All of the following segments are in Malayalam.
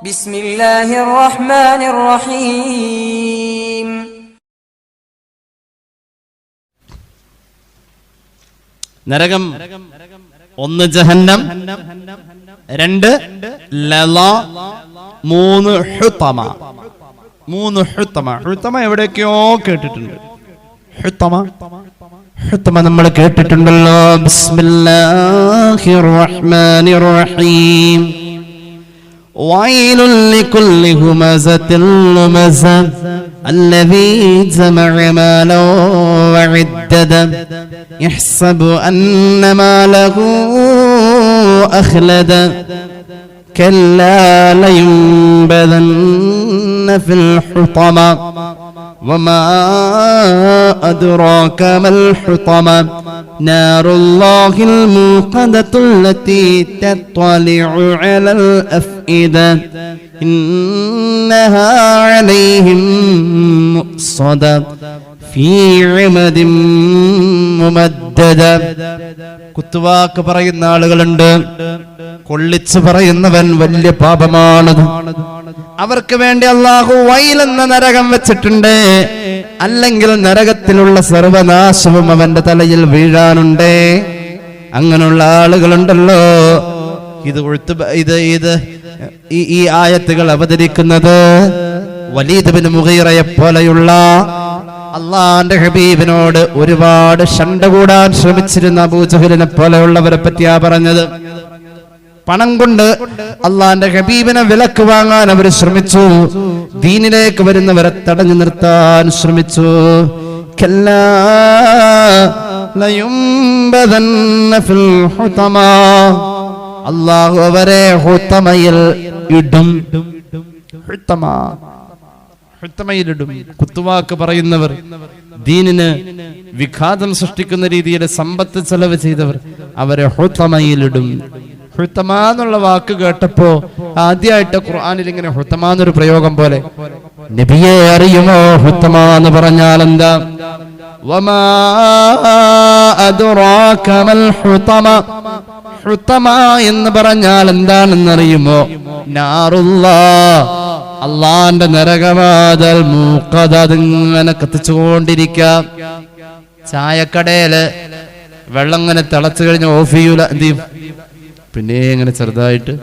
ബിസ്മില്ലാഹിർ റഹ്മാനിർ റഹീം നരകം ഒന്ന് ജഹന്നം രണ്ട് ലല മൂന്ന് ഹുത്തമ. മൂന്ന് ഹുത്തമ. ഹുത്തമ എവിടെയൊക്കെയോ കേട്ടിട്ടുണ്ട്. ഹുത്തമ? ഹുത്തമ നമ്മൾ കേട്ടിട്ടുണ്ടല്ലോ. ബിസ്മില്ലാഹിർ റഹ്മാനിർ റഹീം ويل لكل همزة لمزة الذي جمع مالا وعدده يحسب أن ماله أخلد كلا لينبذن في الحطمة. وما أدراك ما الحطمة. نار الله الموقدة التي تطلع على الأفئدة. إنها عليهم مؤصدة. കുത്തുവാക്ക് പറയുന്ന ആളുകളുണ്ട്. കൊള്ളിച്ചു പറയുന്നവൻ വലിയ പാപമാണത് അവർക്ക് വേണ്ടി അള്ളാഹു വൈലെന്ന നരകം വെച്ചിട്ടുണ്ട്. അല്ലെങ്കിൽ നരകത്തിലുള്ള സർവനാശവും അവന്റെ തലയിൽ വീഴാനുണ്ട്. അങ്ങനെയുള്ള ആളുകളുണ്ടല്ലോ. ഇത് ഒഴുത്ത് ഇത് ഇത് ഈ ആയത്തുകൾ അവതരിക്കുന്നത് വലീദ് ബിൻ മുഗീറയെ പോലെയുള്ള അള്ളാന്റെ ഹബീബിനോട് ഒരുപാട് ഷണ്ട കൂടാൻ ശ്രമിച്ചിരുന്ന അബൂജഹലിനെ പോലെയുള്ളവരെ പറ്റിയാ പറഞ്ഞത്. പണം കൊണ്ട് അള്ളാന്റെ ഹബീബിനെ വിലക്ക് വാങ്ങാൻ അവർ ശ്രമിച്ചു. ദീനിലേക്ക് വരുന്നവരെ തടഞ്ഞു നിർത്താൻ ശ്രമിച്ചു. അള്ളാഹു അവരെ ഇടും. ഹുത്തമയിലിടും കുത്തുവാക്ക് പറയുന്നവർ ദീനിന് വിഘാതം സൃഷ്ടിക്കുന്ന രീതിയിൽ സമ്പത്ത് ചെലവ് ചെയ്തവർ അവരെ ഹുത്തമയിലിടും. ഹുത്തമ എന്നുള്ള വാക്ക് കേട്ടപ്പോ ആദ്യമായിട്ട് ഖുർആാനിൽ ഇങ്ങനെ ഹുത്തമ എന്നൊരു പ്രയോഗം പോലെ നബിയെ അറിയുമോ ഹുത്തമ എന്ന് പറഞ്ഞാൽ എന്താ എന്ന് പറഞ്ഞാൽ എന്താണെന്നറിയുമോ നാറുല്ലാ. അള്ളാന്റെ നരകവാതൽ മൂക്കത് അതിങ്ങനെ കത്തിച്ചുകൊണ്ടിരിക്കാം. ചായക്കടയിൽ വെള്ളം ഇങ്ങനെ തിളച്ചു കഴിഞ്ഞ ഓഫ് ചെയ്യൂല എന്ത് ചെയ്യും? പിന്നെ ഇങ്ങനെ ചെറുതായിട്ട്.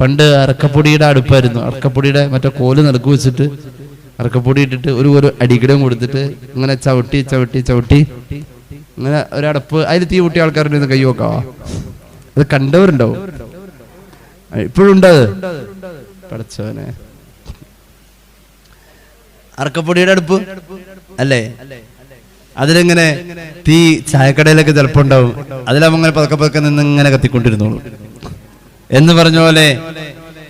പണ്ട് അറക്കപ്പൊടിയുടെ അടുപ്പായിരുന്നു. അറക്കപ്പൊടിയുടെ മറ്റേ കോൽ നിറക്കു വെച്ചിട്ട് അറക്കപ്പൊടി ഇട്ടിട്ട് ഒരു ഒരു അടിക്കിടം കൊടുത്തിട്ട് ഇങ്ങനെ ചവിട്ടി ചവിട്ടി ചവിട്ടി. ഇങ്ങനെ ഒരടപ്പ്. അതിൽ തീ കൂട്ടിയ ആൾക്കാരുടെ കൈ നോക്കാവാ അത് കണ്ടവരുണ്ടാവും. ഇപ്പോഴും ഉണ്ടത് പഠിച്ചവനെ അറക്കപ്പൊടിയുടെ അടുപ്പ്? അല്ലേ? അതിലിങ്ങനെ തീ ചായക്കടയിലൊക്കെ ചിലപ്പോ ഉണ്ടാവും അതിലാവുമ്പോ അങ്ങനെ പതുക്കെ പതുക്കെ നിന്ന് ഇങ്ങനെ കത്തിക്കൊണ്ടിരുന്നോളൂ. എന്ന് പറഞ്ഞ പോലെ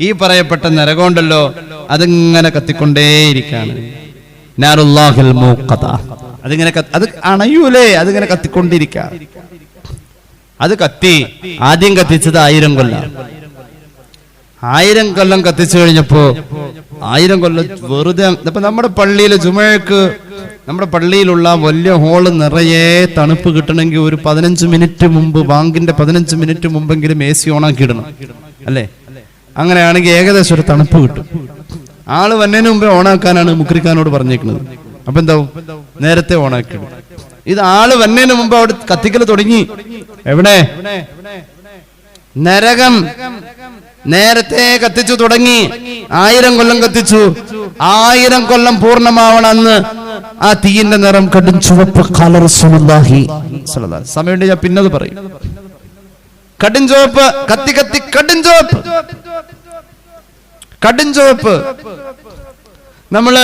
ഈ പറയപ്പെട്ട നരകമുണ്ടല്ലോ അതിങ്ങനെ കത്തിക്കൊണ്ടേയിരിക്കാണ്. അതിങ്ങനെ അത് അണയൂലേ അതിങ്ങനെ കത്തിക്കൊണ്ടിരിക്കാം. അത് കത്തി ആദ്യം കത്തിച്ചത് ആയിരം കൊല്ലം. ആയിരം കൊല്ലം കത്തിച്ചു കഴിഞ്ഞപ്പോ ആയിരം കൊല്ലം വെറുതെ ഇപ്പൊ നമ്മുടെ പള്ളിയിലെ ജുമഴക്ക് നമ്മുടെ പള്ളിയിലുള്ള വലിയ ഹോൾ നിറയെ തണുപ്പ് കിട്ടണമെങ്കിൽ ഒരു പതിനഞ്ച് മിനിറ്റ് മുമ്പ് ബാങ്കിന്റെ പതിനഞ്ച് മിനിറ്റ് മുമ്പെങ്കിലും എ സി ഓണാക്കി ഇടണം അല്ലേ? അങ്ങനെയാണെങ്കിൽ ഏകദേശം ഒരു തണുപ്പ് കിട്ടും. ആൾ വന്നതിന് മുമ്പേ ഓണാക്കാനാണ് മുക്രിക്കാനോട് പറഞ്ഞേക്കുന്നത്. അപ്പൊ എന്താ നേരത്തെ ഓണാക്കി ഇത് ആൾ വന്നതിന് മുമ്പ് അവിടെ കത്തിക്കൽ തുടങ്ങി. എവിടെ? നരകം. നേരത്തെ കത്തിച്ചു തുടങ്ങി. ആയിരം കൊല്ലം കത്തിച്ചു. ആയിരം കൊല്ലം പൂർണമാവണം അന്ന് ആ തീയിന്റെ നിറം കടും ചുവപ്പ് കളർ സമയമുണ്ട് ഞാൻ പിന്നത് പറയും. കടും ചുവപ്പ് കത്തി കത്തി കടും ചുവപ്പ്. കടും ചുവപ്പ്. നമ്മൾ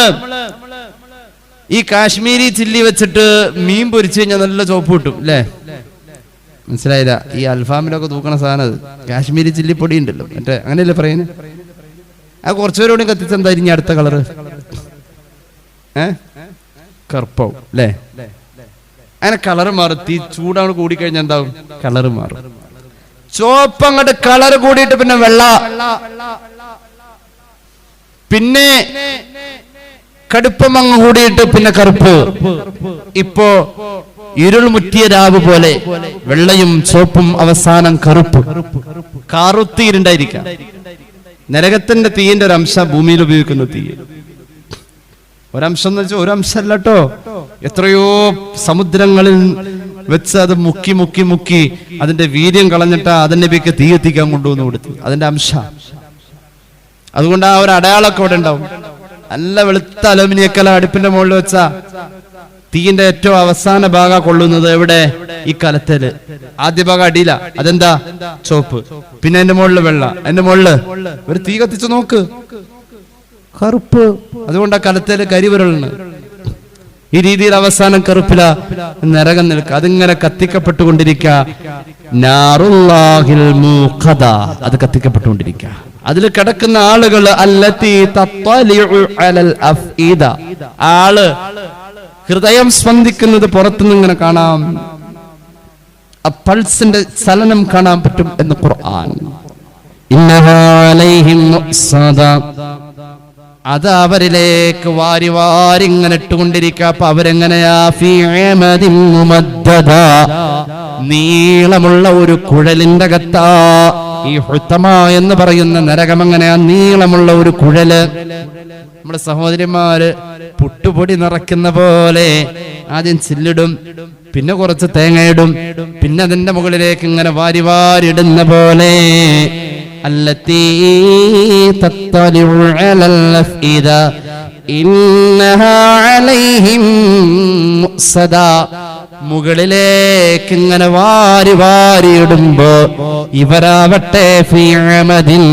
ഈ കാശ്മീരി ചില്ലി വെച്ചിട്ട് മീൻ പൊരിച്ചു കഴിഞ്ഞാൽ നല്ല ചുവപ്പ് കിട്ടും അല്ലേ മനസ്സിലായില്ല? ഈ അൽഫാമിലൊക്കെ തൂക്കണ സാധനം അത്. കാശ്മീരി ചില്ലിപ്പൊടി ഉണ്ടല്ലോ. മറ്റേ അങ്ങനെയല്ലേ പറയുന്നത് ആ കുറച്ചുപേരോടും കത്തിച്ചെന്താ ഇനി അടുത്ത കളറ്? ഏ? കറുപ്പാവും അല്ലേ? അങ്ങനെ കളറ് മാറും. തീ ചൂടാണ് കൂടിക്കഴിഞ്ഞാൽ എന്താവും? കളറ് മാറും. ചുവപ്പ് അങ്ങോട്ട് കളറ് കൂടിയിട്ട് പിന്നെ വെള്ള. പിന്നെ കടുപ്പം അങ്ങ് കൂടിയിട്ട് പിന്നെ കറുപ്പ്. ഇപ്പോ ഇരുൾ മുറ്റിയ രാവ് പോലെ വെള്ളയും ചോപ്പും അവസാനം കറുപ്പ്. കറുത്തിരുണ്ടായിരിക്കാം. നരകത്തിന്റെ തീയിന്റെ ഒരു അംശം ഭൂമിയിൽ ഉപയോഗിക്കുന്ന തീ. ഒരംശം എന്ന് വെച്ചാൽ ഒരംശമല്ല കേട്ടോ എത്രയോ സമുദ്രങ്ങളിൽ വെച്ച് അത് മുക്കി മുക്കി മുക്കി അതിന്റെ വീര്യം കളഞ്ഞിട്ട് അതിനബിക്ക് തീ എത്തിക്കാൻ കൊണ്ടുവന്ന് കൊടുത്തു. അതിന്റെ അംശ. അതുകൊണ്ട് ആ ഒരു അടയാളമൊക്കെ അവിടെ ഉണ്ടാവും. നല്ല വെളുത്ത അലുമിനിയക്കല അടുപ്പിന്റെ മുകളിൽ വെച്ച തീയിന്റെ ഏറ്റവും അവസാന ഭാഗ കൊള്ളുന്നത് എവിടെ? ഈ കലത്തിൽ. ആദ്യ ഭാഗം അടിയില. അതെന്താ? ചോപ്പ്. പിന്നെ എന്റെ മുകളിൽ വെള്ള. എന്റെ മുകളിൽ? ഒരു തീ കത്തിച്ചു നോക്ക്. കറുപ്പ്. അതുകൊണ്ട് ആ കലത്തിൽ കരിവിരലാണ് ഈ രീതിയിൽ അവസാനം കറുപ്പില നിറകം നിൽക്കുക. അതിങ്ങനെ കത്തിക്കപ്പെട്ടുകൊണ്ടിരിക്കുക. അത് കത്തിക്കപ്പെട്ടുകൊണ്ടിരിക്കുക. അതിൽ കിടക്കുന്ന ആളുകൾ അല്ലത്തി. ആൾ ഹൃദയം സ്പന്ദിക്കുന്നത് പുറത്തുനിന്ന് ഇങ്ങനെ കാണാം. ആ പൾസിന്റെ ചലനം കാണാൻ പറ്റും എന്ന് ഖുർആൻ. അത് അവരിലേക്ക് വാരി വാരി ഇങ്ങനെ ഇട്ടുകൊണ്ടിരിക്കുക. അപ്പൊ അവരെങ്ങനെയാ. നീളമുള്ള ഒരു കുഴലിന്റെ കത്താ ഈ ഹുത്തമ എന്ന് പറയുന്ന നരകം എങ്ങനെയാ? നീളമുള്ള ഒരു കുഴൽ. നമ്മുടെ സഹോദരിമാര് പുട്ടുപൊടി നിറയ്ക്കുന്ന പോലെ ആദ്യം ചില്ലിടും പിന്നെ കുറച്ച് തേങ്ങയിടും പിന്നെ അതിന്റെ മുകളിലേക്ക് ഇങ്ങനെ വാരി വാരി ഇടുന്ന പോലെ التي تطلع على الأفئدة إنها عليهم مؤصدا മുകളിലേക്ക് ഇങ്ങനെ വാരി വാരി ഇടുമ്പോ ഇവരാവട്ടെ ഫീമതിൽ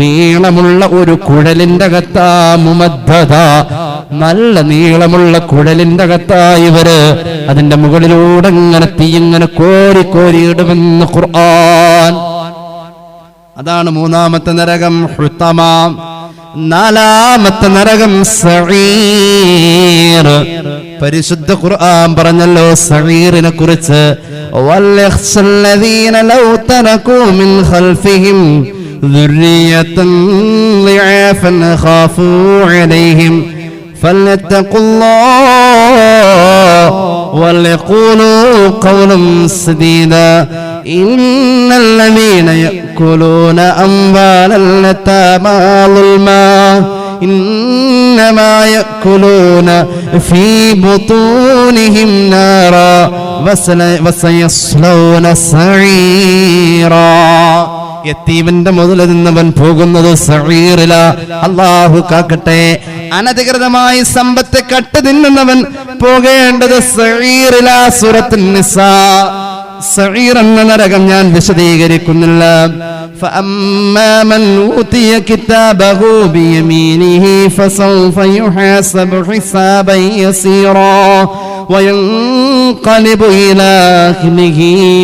നീളമുള്ള ഒരു കുഴലിന്റെ കത്താ മുമദ്ധത നല്ല നീളമുള്ള കുഴലിന്റെ കത്താ ഇവര് അതിന്റെ മുകളിലൂടെ ഇങ്ങനെ തീ ഇങ്ങനെ കോരി കോരി ഇടുമെന്ന് ഖുർആൻ അതാണ് മൂന്നാമത്തെ നരകം ഹുത്തമ നാലാമത്തെ നരകം സഈർ പരിശുദ്ധ ഖുർആൻ പറഞ്ഞല്ലോ സഈറിനെ കുറിച്ച് വൽയഖ്ശ الذين لو تركوا من خلفهم ذرية ضعافا خافوا عليهم فليتقوا الله وليقولوا قولا سديدا إن الذين يأكلون أموال اليتامى ظلما إنما يأكلون في بطونهم نارا وسل- وسيصلون سعيرا യത്തീമിന്റെ മുതൽ നിന്നവൻ പോകുന്നത് സഴീറില അള്ളാഹു കാക്കട്ടെ അനധികൃതമായി സമ്പത്ത് കട്ട് തിന്നുന്നവൻ പോകേണ്ടത് സഴീറില സുറത്തിൻ നിസാ സഴീർ എന്ന നരകം ഞാൻ വിശദീകരിക്കുന്നില്ല فأما من أوتي كتابه بيمينه فسوف يحاسب حسابا يسيرا وينقلب إلى أهله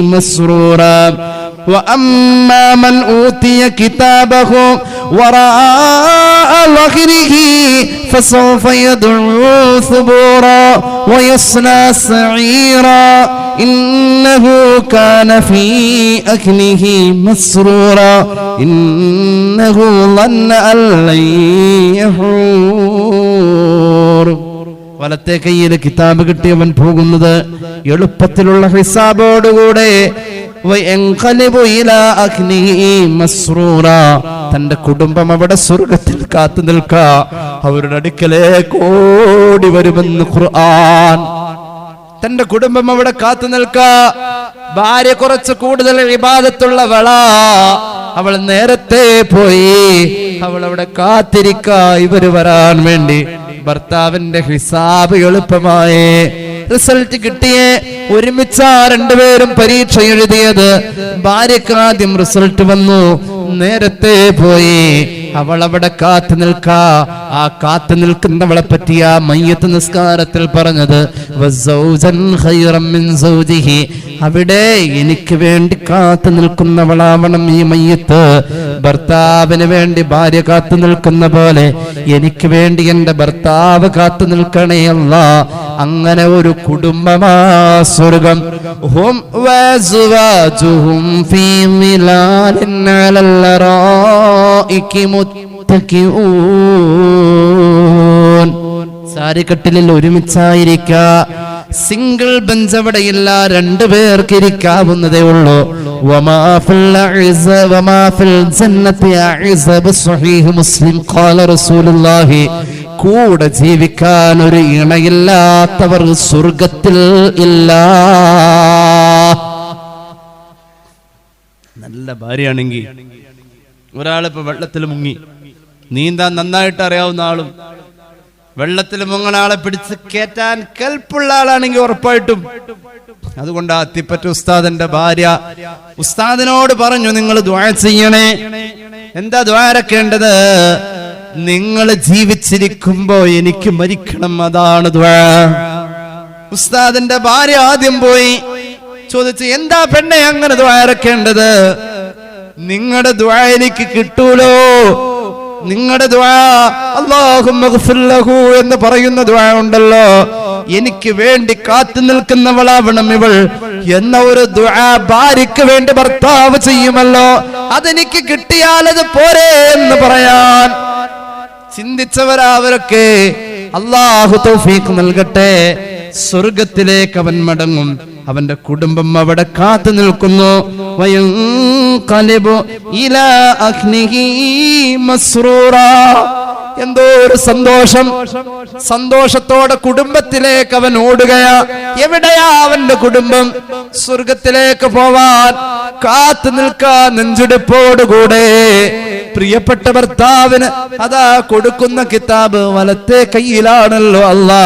مسرورا وأما من أوتي كتابه وراء ظهره فسوف يدعو ثبورا ويصلى سعيرا. إنه كان في أكله مسرورا. إنه ظن أن لن يحور. വലത്തെ കയ്യിൽ കിതാബ് കിട്ടിയവൻ പോകുന്നത് എളുപ്പത്തിലുള്ള ഹിസാബോടുകൂടെ. തന്റെ കുടുംബം അവിടെ സ്വർഗത്തിൽ കാത്തു നിൽക്ക. അവരുടെ അടുക്കലേക്ക് ഓടി വരുമെന്ന് ഖുർആൻ. തന്റെ കുടുംബം അവിടെ കാത്തു നിൽക്ക. ഭാര്യ കുറച്ച് കൂടുതൽ വിവാദത്തുള്ളവള അവൾ നേരത്തെ പോയി. അവൾ അവിടെ കാത്തിരിക്ക. ഇവർ വരാൻ വേണ്ടി. ഭർത്താവിന്റെ ഹിസാബ് എളുപ്പമായി റിസൾട്ട് കിട്ടിയേ. ഒരുമിച്ചാ രണ്ടുപേരും പരീക്ഷ എഴുതിയത്. ഭാര്യക്കാദ്യം റിസൾട്ട് വന്നു. നേരത്തെ പോയി. അവൾ അവിടെ കാത്തു നിൽക്ക. ആ കാത്തു നിൽക്കുന്നവളെ പറ്റി ആ മയ്യത്ത് നിസ്കാരത്തിൽ പറഞ്ഞത്. അവിടെ എനിക്ക് വേണ്ടി കാത്തു നിൽക്കുന്നവളാവണം ഈ മയ്യത്ത്. ഭർത്താവിന് വേണ്ടി ഭാര്യ കാത്തു നിൽക്കുന്ന പോലെ എനിക്ക് വേണ്ടി എന്റെ ഭർത്താവ് കാത്തു നിൽക്കണേ അല്ല. അങ്ങനെ ഒരു കുടുംബമാ സ്വർഗം. ഹും വസുവാജുഹും ഫീ അറായികി മുത്തക്കിഊൻ സാരിക്കട്ടിലിൽ ഒരുമിച്ചായിരിക്ക. സിംഗിൾ ബെഞ്ച് അവിടെയില്ല രണ്ടു പേർക്ക് ഇരിക്കാവുന്നതേ ഉള്ളൂ. കൂടെ ജീവിക്കാൻ ഒരു ഇണയില്ലാത്തവർ സ്വർഗത്തിൽ ഇല്ല. നല്ല ഭാര്യയാണെങ്കിൽ ഒരാളിപ്പോ വെള്ളത്തിൽ മുങ്ങി. നീന്താൻ നന്നായിട്ട് അറിയാവുന്ന ആളും വെള്ളത്തിൽ മുങ്ങണ ആളെ പിടിച്ച് കയറ്റാൻ കൽപ്പുള്ള ആളാണെങ്കിൽ ഉറപ്പായിട്ടും. അതുകൊണ്ട് അത്തിപ്പറ്റ തിപ്പറ്റ ഉസ്താദിന്റെ ഭാര്യ ഉസ്താദിനോട് പറഞ്ഞു നിങ്ങൾ ദ്വാര ചെയ്യണേ. എന്താ ദ്വാരക്കേണ്ടത് നിങ്ങൾ ജീവിച്ചിരിക്കുമ്പോ എനിക്ക് മരിക്കണം അതാണ് ഉസ്താദിന്റെ ഭാര്യ ആദ്യം പോയി ചോദിച്ചു എന്താ പെണ്ണെ അങ്ങനെ ദ്വാരക്കേണ്ടത് നിങ്ങളുടെ ദ്വാ എനിക്ക് കിട്ടൂലോ നിങ്ങളുടെ ദ്വാ അള്ളാഹു എന്ന് പറയുന്ന ദ്വാ ഉണ്ടല്ലോ. എനിക്ക് വേണ്ടി കാത്തു നിൽക്കുന്നവളാവണം ഇവൾ. എന്ന ഒരു ഭാര്യക്ക് വേണ്ടി ഭർത്താവ് ചെയ്യുമല്ലോ. അതെനിക്ക് കിട്ടിയാലത് പോരെ എന്ന് പറയാൻ ചിന്തിച്ചവരാവരൊക്കെ. അള്ളാഹു തൗഫീഖ് നൽകട്ടെ. സ്വർഗത്തിലേക്ക് അവൻ മടങ്ങും. അവന്റെ കുടുംബം അവിടെ കാത്തു നിൽക്കുന്നു. എന്തോ ഒരു സന്തോഷം. സന്തോഷത്തോടെ കുടുംബത്തിലേക്ക് അവൻ ഓടുകയാ. എവിടെയാ അവന്റെ കുടുംബം? സ്വർഗത്തിലേക്ക് പോവാൻ കാത്തു നിൽക്കാൻ നെഞ്ചെടുപ്പോടുകൂടെ പ്രിയപ്പെട്ട ഭർത്താവിന് അതാ കൊടുക്കുന്ന കിതാബ് വലത്തെ കയ്യിലാണല്ലോ അല്ലാ.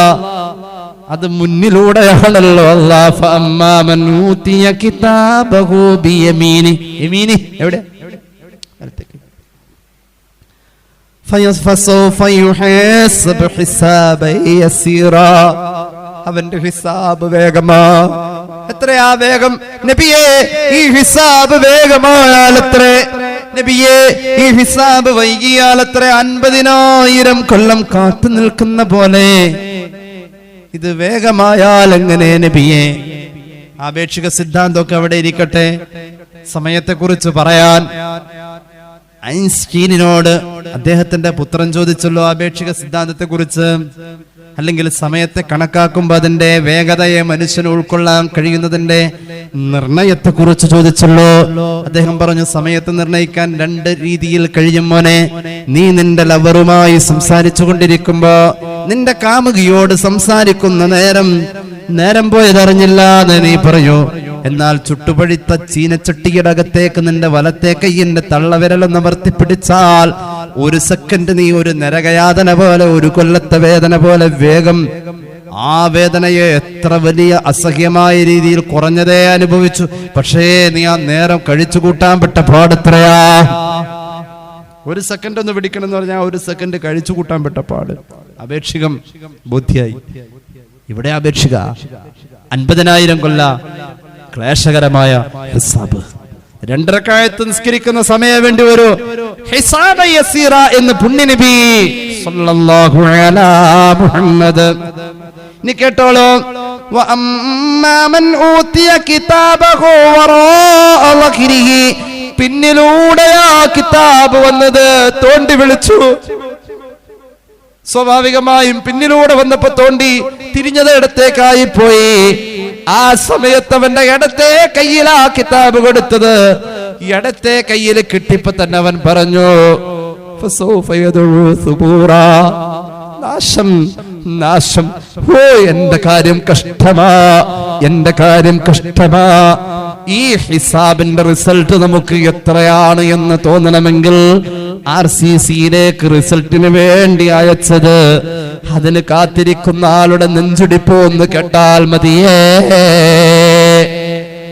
അത് മുന്നിലൂടെയാണല്ലോ. കിതാബഹു ബിയമീനി. യമീനി? എവിടെ? അവന്റെ ഹിസാബ് വേഗമാ. എത്രയാ വേഗം? നബിയേ ഈ ഹിസാബ് വേഗമായാൽ എത്ര നബിയേ ഈ ഹിസാബ് വൈകിയാൽ എത്ര അൻപതിനായിരം കൊല്ലം കാത്തു നിൽക്കുന്ന പോലെ. ഇത് വേഗമായാൽ എങ്ങനെ നബിയെ? ആപേക്ഷിക സിദ്ധാന്തമൊക്കെ അവിടെ ഇരിക്കട്ടെ. സമയത്തെക്കുറിച്ച് പറയാൻ ഐൻസ്റ്റീനിനോട് അദ്ദേഹത്തിന്റെ പുത്രൻ ചോദിച്ചല്ലോ ആപേക്ഷിക സിദ്ധാന്തത്തെ കുറിച്ച് അല്ലെങ്കിൽ സമയത്തെ കണക്കാക്കുമ്പോൾ അതിന്റെ വേഗതയെ മനുഷ്യന് ഉൾക്കൊള്ളാൻ കഴിയുന്നതിന്റെ നിർണയത്തെ കുറിച്ച് ചോദിച്ചല്ലോ അദ്ദേഹം പറഞ്ഞു സമയത്ത് നിർണയിക്കാൻ രണ്ട് രീതിയിൽ കഴിയും മോനെ. നീ നിന്റെ ലവറുമായി സംസാരിച്ചു കൊണ്ടിരിക്കുമ്പോ നിന്റെ കാമുകിയോട് സംസാരിക്കുന്ന നേരം നേരം പോയതറിഞ്ഞില്ല എന്ന് നീ പറയൂ. എന്നാൽ ചുട്ടുപഴുത്ത ചീനച്ചട്ടിയുടെ അകത്തേക്ക് നിന്റെ വലത്തെ കയ്യിന്റെ തള്ളവിരലൊന്ന് വർത്തിപ്പിടിച്ചാൽ ഒരു സെക്കൻഡ് നീ ഒരു നരകയാതന പോലെ ഒരു കൊല്ലത്തെ വേദന പോലെ വേഗം ആ വേദനയെ എത്ര വലിയ അസഹ്യമായ രീതിയിൽ കുറഞ്ഞതേ അനുഭവിച്ചു. പക്ഷേ നീ ആ നേരം കഴിച്ചു കൂട്ടാൻ പെട്ട പാടെത്രയാ? ഒരു സെക്കൻഡ് ഒന്ന് പിടിക്കണം എന്ന് പറഞ്ഞാൽ ഒരു സെക്കൻഡ് കഴിച്ചു കൂട്ടാൻ പെട്ട പാട്. അപേക്ഷികം ബുദ്ധിയായി. ഇവിടെ അപേക്ഷിക അൻപതിനായിരം കൊല്ല ക്ലേശകരമായ ഹിസാബ്. രണ്ടരക്കായത്ത് നിസ്കരിക്കുന്ന സമയം വേണ്ടി യസീറ എന്ന് പുണ്യനബി മുഹമ്മദ്. നി കേട്ടോളൂ. പിന്നിലൂടെയാ കിതാബ് വന്നത്. തോണ്ടി വിളിച്ചു. സ്വാഭാവികമായും പിന്നിലൂടെ വന്നപ്പോ തോണ്ടി തിരിഞ്ഞത് ഇടത്തേക്കായി പോയി. ആ സമയത്ത് അവന്റെ ഇടത്തെ കയ്യിലാ കിതാബ് കൊടുത്തത്. ഇടത്തെ കയ്യിൽ കിട്ടിയപ്പോ തന്നെ അവൻ പറഞ്ഞു. നാശം നാശം. ഓ എന്റെ കാര്യം കഷ്ടമാ എന്റെ കാര്യം കഷ്ടമാ. ഈ ഹിസാബിന്റെ റിസൾട്ട് നമുക്ക് എത്രയാണ് എന്ന് തോന്നണമെങ്കിൽ ആർ സി സിയിലേക്ക് റിസൾട്ടിന് വേണ്ടി അയച്ചത്. അതിന് കാത്തിരിക്കുന്ന ആളുടെ നെഞ്ചുടിപ്പോ ഒന്ന് കേട്ടാൽ മതിയേ.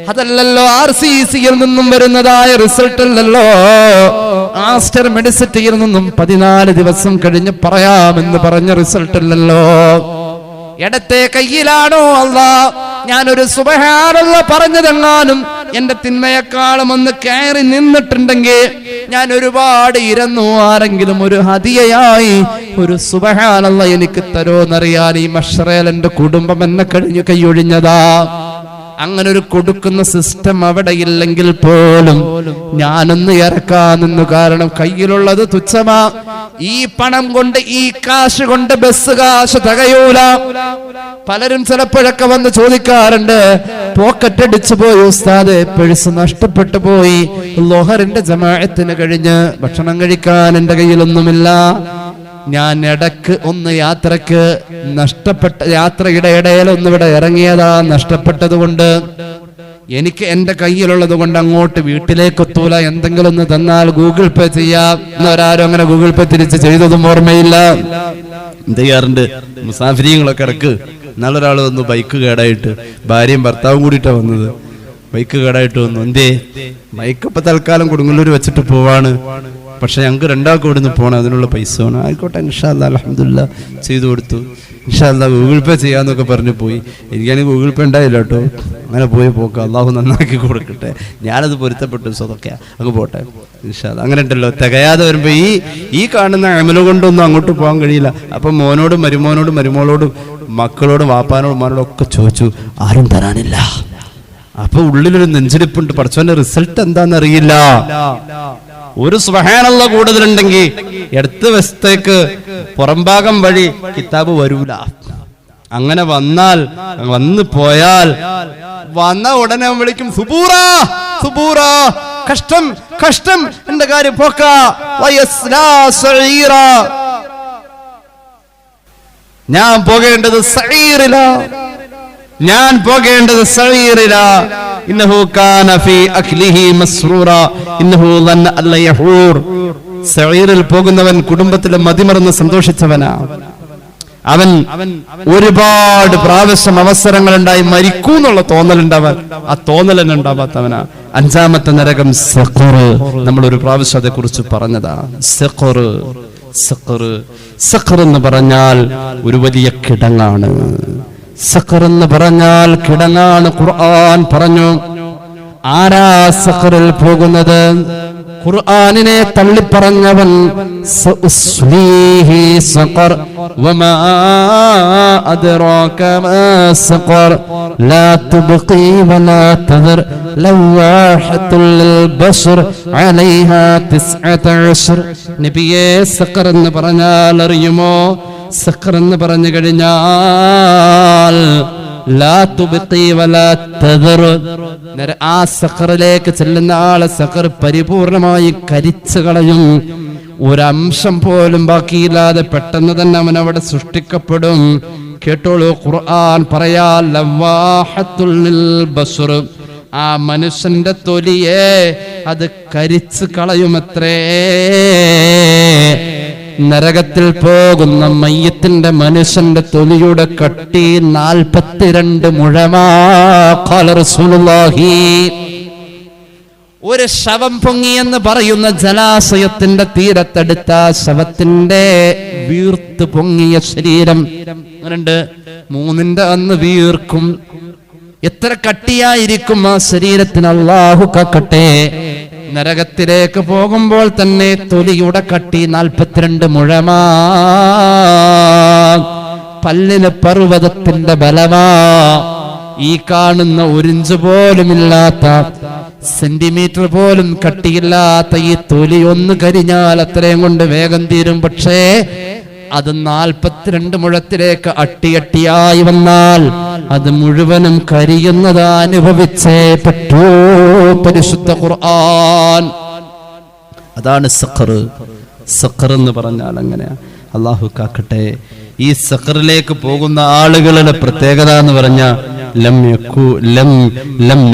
അതല്ലല്ലോ ആർ സി സിയിൽ നിന്നും വരുന്നതായ റിസൾട്ട് അല്ലല്ലോ. ആസ്റ്റർ മെഡിസിറ്റിയിൽ നിന്നും പതിനാല് ദിവസം കഴിഞ്ഞ് പറയാമെന്ന് പറഞ്ഞ റിസൾട്ട് അല്ലല്ലോ. ഇടത്തെ കയ്യിലാണോ അല്ല ഞാനൊരു സുബഹാനുള്ള പറഞ്ഞതെങ്ങാനും എന്റെ തിന്മയെക്കാളും ഒന്ന് കയറി നിന്നിട്ടുണ്ടെങ്കിൽ ഞാൻ ഒരുപാട് ഇരുന്നു. ആരെങ്കിലും ഒരു ഹതിയായി ഒരു സുബഹാനുള്ള എനിക്ക് തരോന്നറിയാൻ ഈ മഷറേൽ എന്റെ കുടുംബം എന്നെ കഴിഞ്ഞു കൈയൊഴിഞ്ഞതാ. അങ്ങനെ ഒരു കൊടുക്കുന്ന സിസ്റ്റം അവിടെ ഇല്ലെങ്കിൽ പോലും ഞാനൊന്ന് ഇറക്കാൻ നിന്നു. കാരണം കയ്യിലുള്ളത് തുച്ഛമാ. ഈ പണം കൊണ്ട് ഈ കാശ് കൊണ്ട് ബസ് കാശ് തകയൂല. പലരും ചിലപ്പോഴൊക്കെ വന്ന് ചോദിക്കാറുണ്ട് പോക്കറ്റ് അടിച്ചു പോയി ഉസ്താദ് പെഴ്സ് നഷ്ടപ്പെട്ടു പോയി. ലോഹറിന്റെ ജമാഅത്തിന് കഴിഞ്ഞ് ഭക്ഷണം കഴിക്കാൻ എന്റെ കയ്യിലൊന്നുമില്ല. ഞാൻ ഇടയ്ക്ക് ഒന്ന് യാത്രയ്ക്ക് നഷ്ടപ്പെട്ട യാത്രയുടെ ഇടയിൽ ഒന്ന് ഇവിടെ ഇറങ്ങിയതാ നഷ്ടപ്പെട്ടത് കൊണ്ട് എനിക്ക് എന്റെ കയ്യിലുള്ളത് കൊണ്ട് അങ്ങോട്ട് വീട്ടിലേക്ക് എത്തൂല എന്തെങ്കിലും ഒന്ന് തന്നാൽ ഗൂഗിൾ പേ ചെയ്യാം. എന്നവരാരും അങ്ങനെ ഗൂഗിൾ പേ തിരിച്ച് ചെയ്തതും ഓർമ്മയില്ല. എന്ത് ചെയ്യാറുണ്ട്? മുസാഫിരിയങ്ങളൊക്കെ ഇടയ്ക്ക് നല്ലൊരാൾ വന്നു ബൈക്ക് കേടായിട്ട്. ഭാര്യയും ഭർത്താവും കൂടിയിട്ടാണ് വന്നത്. ബൈക്ക് കേടായിട്ട് വന്നു. എന്തേ? ബൈക്ക് ഇപ്പൊ തൽക്കാലം കൊടുങ്ങല്ലൂർ വെച്ചിട്ട് പോവാണ്. പക്ഷെ ഞങ്ങൾക്ക് രണ്ടാൾക്ക് ഇവിടുന്ന് പോകണം അതിനുള്ള പൈസ വേണം. ആയിക്കോട്ടെ ഇൻഷാല്ല അലഹമില്ല ചെയ്തു കൊടുത്തു. ഇൻഷാല്ല ഗൂഗിൾ പേ ചെയ്യാന്നൊക്കെ പറഞ്ഞു പോയി. എനിക്കാണെങ്കിൽ ഗൂഗിൾ പേ ഉണ്ടായില്ല കേട്ടോ. അങ്ങനെ പോയി പോക്ക്. അള്ളാഹു നന്നാക്കി കൊടുക്കട്ടെ. ഞാനത് പൊരുത്തപ്പെട്ടു സ്വതൊക്കെ അങ്ങ് പോട്ടെ. ഇൻഷാല്ല അങ്ങനെ ഉണ്ടല്ലോ. തികയാതെ വരുമ്പോൾ ഈ ഈ കാണുന്ന അമല കൊണ്ടൊന്നും അങ്ങോട്ട് പോകാൻ കഴിയില്ല. അപ്പൊ മോനോടും മരുമോനോടും മരുമോളോടും മക്കളോടും വാപ്പാനോടും ഉമ്മാനോടും ഒക്കെ ചോദിച്ചു ആരും തരാനില്ല. അപ്പൊ ഉള്ളിലൊരു നെഞ്ചിടിപ്പുണ്ട്. പഠിച്ചവന്റെ റിസൾട്ട് എന്താന്ന് അറിയില്ല ഒരു സുഹാനുള്ള കൂടുതലുണ്ടെങ്കിൽ എടുത്ത വശത്തേക്ക് പുറംഭാഗം വഴി കിതാബ് വരൂല അങ്ങനെ വന്നാൽ വന്ന് പോയാൽ വന്ന ഉടനെ വിളിക്കും സുബൂറ സുബൂറ കഷ്ടം കഷ്ടം എന്റെ കാര്യം പോക്ക. ഞാൻ പോകേണ്ടത് സഈറില ഞാൻ പോകേണ്ടത് സഈറില ഇന്നഹു കാന ഫീ മസ്റൂറ. ഇന്നഹു യഹൂർ. പോകുന്നവൻ കുടുംബത്തിലെ മതിമറന്ന് സന്തോഷിച്ചവനാ. അവൻ ഒരുപാട് പ്രാവശ്യം അവസരങ്ങൾ ഉണ്ടായി മരിക്കൂ എന്നുള്ള തോന്നലുണ്ടാവൻ ആ തോന്നൽ തന്നെ ഉണ്ടാവാത്തവനാ അഞ്ചാമത്തെ നരകം സഖർ നമ്മൾ ഒരു പ്രാവശ്യം അതേ കുറിച്ച് പറഞ്ഞതാ സഖർ സഖർ എന്ന് പറഞ്ഞാൽ ഒരു വലിയ കിടങ്ങാണ്. സഖർ എന്ന് പറഞ്ഞാൽ കിടങ്ങാണ് ഖുർആൻ പറഞ്ഞു. ആരാ സഖറിൽ പോകുന്നത്? ഖുർആനിനെ തള്ളിപ്പറഞ്ഞവൻ നബിയെ സഖർ. എന്ന് പറഞ്ഞാൽ അറിയുമോ? സഖർ എന്ന് പറഞ്ഞു കഴിഞ്ഞാൽ ആ സഖറിലേക്ക് ചെല്ലുന്ന ആളെ സഖർ പരിപൂർണമായി കരിച്ചു കളയും. ഒരംശം പോലും ബാക്കിയില്ലാതെ പെട്ടെന്ന് തന്നെ അവൻ അവിടെ സൃഷ്ടിക്കപ്പെടും. കേട്ടോളൂ ഖുർആൻ പറയാ ആ മനുഷ്യന്റെ തൊലിയെ അത് കരിച്ചു കളയുമത്രേ. നരകത്തിൽ പോകുന്ന മയ്യത്തിന്റെ മനുഷ്യന്റെ തൊലിയുടെ കട്ടി നാൽപ്പത്തിരണ്ട് മുഴമാ ഖാല റസൂലുള്ളാഹി. ഒരു ശവം പൊങ്ങിയെന്ന് പറയുന്ന ജലാശയത്തിന്റെ തീരത്തെടുത്ത ശവത്തിന്റെ വീർത്ത് പൊങ്ങിയ ശരീരം. അങ്ങനുണ്ട് മൂന്നിന്റെ അന്ന് വീർക്കും. എത്ര കട്ടിയായിരിക്കും ആ ശരീരത്തിന് അള്ളാഹു കാക്കട്ടെ നരകത്തിലേക്ക് പോകുമ്പോൾ തന്നെ തൊലിയുടെ കട്ടി നാൽപ്പത്തിരണ്ട് മുഴമാ. പല്ലിന് പർവതത്തിന്റെ ബലമാ. ഈ കാണുന്ന ഒരിഞ്ച് പോലുമില്ലാത്ത സെന്റിമീറ്റർ പോലും കട്ടിയില്ലാത്ത ഈ തൊലി ഒന്ന് കരിഞ്ഞാൽ അത്രയും കൊണ്ട് വേഗം തീരും. പക്ഷേ അത് നാൽപ്പത്തിരണ്ട് മുഴത്തിലേക്ക് അട്ടിയട്ടിയായി വന്നാൽ അത് മുഴുവനും കരിയുന്നത് അനുഭവിച്ചേ പറ്റൂ. പരിശുദ്ധ ഖുർആൻ. അതാണ് സഖർ. സഖർ എന്ന് പറഞ്ഞാൽ അങ്ങനെ. അള്ളാഹു കാക്കട്ടെ. ഈ സഖറിലേക്ക് പോകുന്ന ആളുകളുടെ പ്രത്യേകത എന്ന് പറഞ്ഞ ലം ലം ലം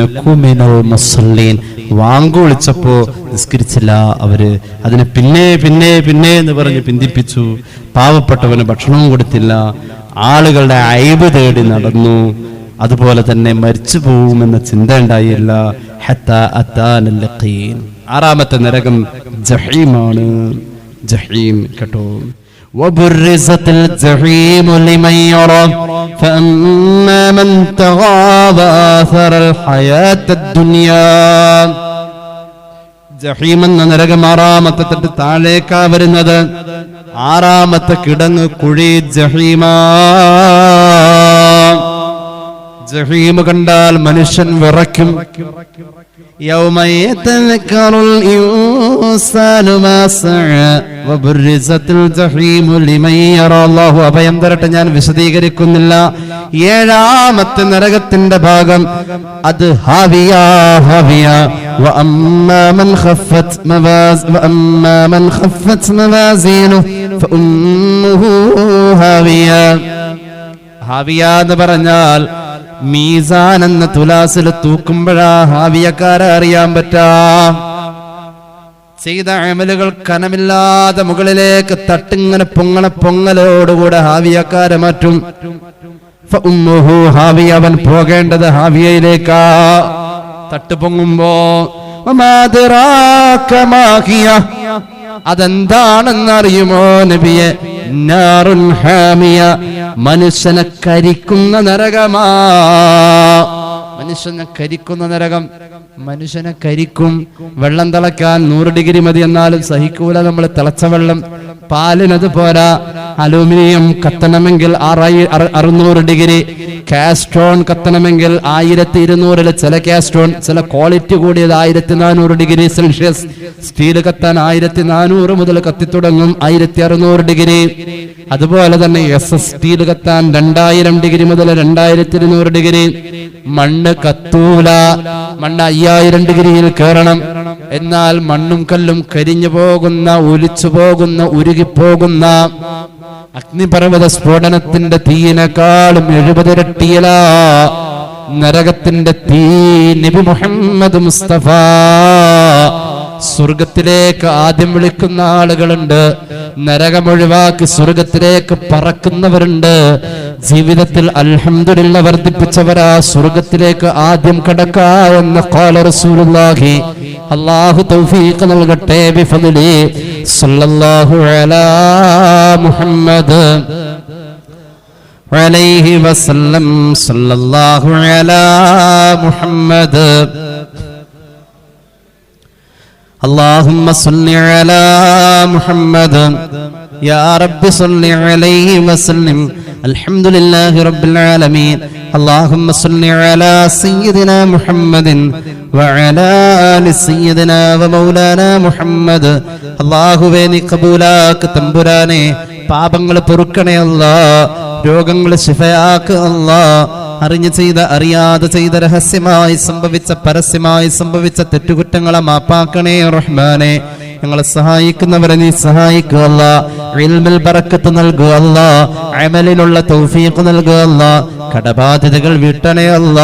നിസ്കരിച്ചില്ല അവർ. അതിനെ പിന്നെ പിന്നെ പിന്നെ എന്ന് പറഞ്ഞ് പിന്തിപ്പിച്ചു. പാവപ്പെട്ടവന് ഭക്ഷണവും കൊടുത്തില്ല. ആളുകളുടെ അയവ് തേടി നടന്നു. അതുപോലെ തന്നെ മരിച്ചു പോകുമെന്ന ചിന്ത ഉണ്ടായില്ല. ആറാമത്തെ നരകം ജഹീമാണ്. ജഹീം കേട്ടോ. وبرزت الجحيم لمن يرى فأما من طغى وآثر الحياة الدنيا ജഹീം എന്ന നരകം ആറാമത്തെ തൊട്ട് താഴേക്കാ വരുന്നത് ആറാമത്തെ കിടങ്ങ് കുഴി ജഹീമാ ജഹീം കണ്ടാൽ മനുഷ്യൻ വിറയ്ക്കും. അഭയം തരട്ടെ ഞാൻ വിശദീകരിക്കുന്നില്ല. ഏഴാമത്തെ നരകത്തിന്റെ ഭാഗം അത് ഹവിയ ഹവിയ. ഹാവിയ എന്ന് പറഞ്ഞാൽ മീസാൻ എന്ന തുലാസിൽ തൂക്കുമ്പോഴാ ഹാവിയക്കാരെ അറിയാൻ പറ്റാ. ചെയ്ത അമലുകൾ കനമില്ലാതെ മുകളിലേക്ക് തട്ടിങ്ങനെ പൊങ്ങണ പൊങ്ങലോടുകൂടെ ഹാവിയക്കാരെ മാറ്റും. ഹാവിയ അവൻ പോകേണ്ടത് ഹാവിയയിലേക്കാ. തട്ട് പൊങ്ങുമ്പോ. അതെന്താണെന്നറിയുമോ നബിയെ? ഹാമിയ. മനുഷ്യനെ കരിക്കുന്ന നരകമാ. മനുഷ്യനെ കരിക്കുന്ന നരകം. മനുഷ്യനെ കരിക്കും വെള്ളം തിളക്കാൻ നൂറ് ഡിഗ്രി മതി എന്നാലും സഹിക്കൂല നമ്മൾ തിളച്ച വെള്ളം. പാലിനത് പോരാ. അലൂമിനിയം കത്തണമെങ്കിൽ ആറായി അറ- അറുന്നൂറ് ഡിഗ്രി. കാസ്ട്രോൺ കത്തണമെങ്കിൽ ആയിരത്തി ഇരുന്നൂറിൽ ചില കാസ്ട്രോൺ ചില ക്വാളിറ്റി കൂടിയത് ആയിരത്തി നാനൂറ് ഡിഗ്രി സെൽഷ്യസ്. സ്റ്റീൽ കത്താൻ ആയിരത്തി നാനൂറ് മുതൽ കത്തിത്തുടങ്ങും ആയിരത്തി അറുന്നൂറ് ഡിഗ്രി. അതുപോലെ തന്നെ എസ് എസ് സ്റ്റീൽ കത്താൻ രണ്ടായിരം ഡിഗ്രി മുതൽ രണ്ടായിരത്തി ഇരുന്നൂറ് ഡിഗ്രി. മണ്ണ് കത്തൂല. മണ്ണ് അയ്യായിരം ഡിഗ്രിയിൽ കയറണം. എന്നാൽ മണ്ണും കല്ലും കരിഞ്ഞു പോകുന്ന ഒലിച്ചു പോകുന്ന ഉരുകിപ്പോകുന്ന അഗ്നിപർവത സ്ഫോടനത്തിന്റെ തീയിനെക്കാളും എഴുപതിരട്ടിയില നരകത്തിന്റെ തീ നബി മുഹമ്മദ് മുസ്തഫ. സ്വർഗത്തിലേക്ക് ആദ്യം വിളിക്കുന്ന ആളുകളുണ്ട്. നരകം ഒഴിവാക്കി സ്വർഗത്തിലേക്ക് പറക്കുന്നവരുണ്ട്. ജീവിതത്തിൽ അൽഹംദുലില്ല വർദ്ധിപ്പിച്ചവരാ സ്വർഗത്തിലേക്ക് ആദ്യം കടക്ക എന്ന് ഖാല റസൂലുള്ളാഹി അല്ലാഹു തൗഫീഖ് നൽകട്ടെ ബിഫദ്ലി സല്ലല്ലാഹു അലാ മുഹമ്മദ് عليه وسلم صلى الله على محمد اللهم صل على محمد يا رب صل عليه وسلم الحمد لله رب العالمين اللهم صل على سيدنا محمد وعلى آل سيدنا ومولانا محمد അള്ളാഹുവേ നീ കബൂലാക്ക് തമ്പുരാനെ പാപങ്ങൾ പൊറുക്കണേ അല്ലാ രോഗങ്ങൾ ശിഫയാക്ക് അല്ലാ അറിഞ്ഞു ചെയ്ത അറിയാതെ ചെയ്ത രഹസ്യമായി സംഭവിച്ച പരസ്യമായി സംഭവിച്ച തെറ്റുകുറ്റങ്ങളെ മാപ്പാക്കണേ റഹ്മാനെ. ഞങ്ങളെ സഹായിക്കുന്നവരെ നീ സഹായിക്കുക ഇൽമിൽ ബറക്കത്ത് നൽകുക അമലിലുള്ള തൗഫീഖ് നൽകുക കടബാധ്യതകൾ വീട്ടണേ അല്ല.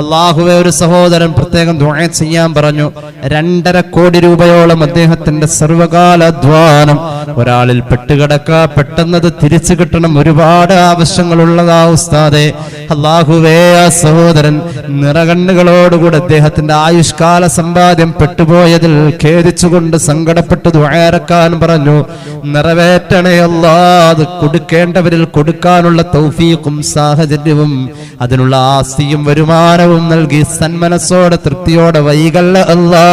അള്ളാഹുവെ ഒരു സഹോദരൻ പ്രത്യേകം ദുആ ചെയ്യാൻ പറഞ്ഞു. രണ്ടര കോടി രൂപയോളം അദ്ദേഹത്തിന്റെ സർവകാല അധ്വാനം. ഒരാളിൽ പെട്ടുകിടക്ക പെട്ടെന്നത് തിരിച്ചു കിട്ടണം ഒരുപാട് ആവശ്യങ്ങളുള്ളതാ ഉസ്താദെ. അള്ളാഹുവേ ആ സഹോദരൻ നിറകണ്ണുകളോടുകൂടെ അദ്ദേഹത്തിന്റെ ആയുഷ്കാല സമ്പാദ്യം പെട്ടുപോയതിൽ ഖേദിച്ചുകൊണ്ട് സങ്കടപ്പെട്ട് ദ്വാരക്കാൻ പറഞ്ഞു. നിറവേറ്റണേ അത് കൊടുക്കേണ്ടവരിൽ കൊടുക്കാനുള്ള തൗഫീഖും സാഹചര്യവും അതിനുള്ള ആസ്തിയും വരുമാനവും നൽകി സന്മനസ്സോടെ തൃപ്തിയോടെ വൈകല്ല അല്ലാ.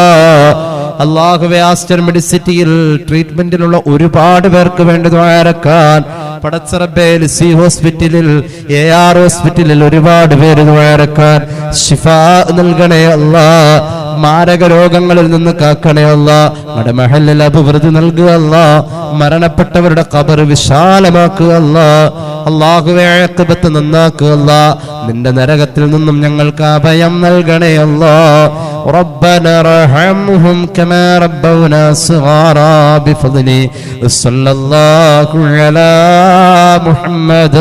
അള്ളാഹുവെ ആസ്റ്റർ മെഡിസിറ്റിയിൽ ട്രീറ്റ്മെന്റിലുള്ള ഒരുപാട് പേർക്ക് വേണ്ടി ദ്വാരക്കാൻ പടച്ചറബേൽ സി ഹോസ്പിറ്റലിൽ എ ആർ ഹോസ്പിറ്റലിൽ ഒരുപാട് പേര് ദ്വാരക്കാൻ ഷിഫ നൽകണേ അല്ലാ. മാരക രോഗങ്ങളിൽ നിന്ന് കാക്കണേ അല്ല. നമ്മുടെ മഹലിൽ അഭിവൃദ്ധി നൽകുക അല്ല. മരണപ്പെട്ടവരുടെ കബർ വിശാലമാക്കുക അല്ല. അള്ളാഹുവെ നന്നാക്കുക അല്ല. നിന്റെ നരകത്തിൽ നിന്നും ഞങ്ങൾക്ക് അഭയം നൽകണേ അല്ല. ربنا ارحمهم كما ربونا صغارا بفضله صلى الله على محمد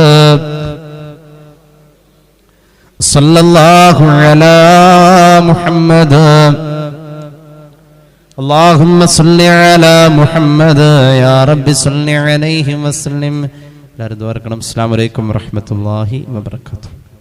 صلى الله على محمد اللهم صل على محمد يا رب صل عليه وسلم السلام عليكم ورحمة الله وبركاته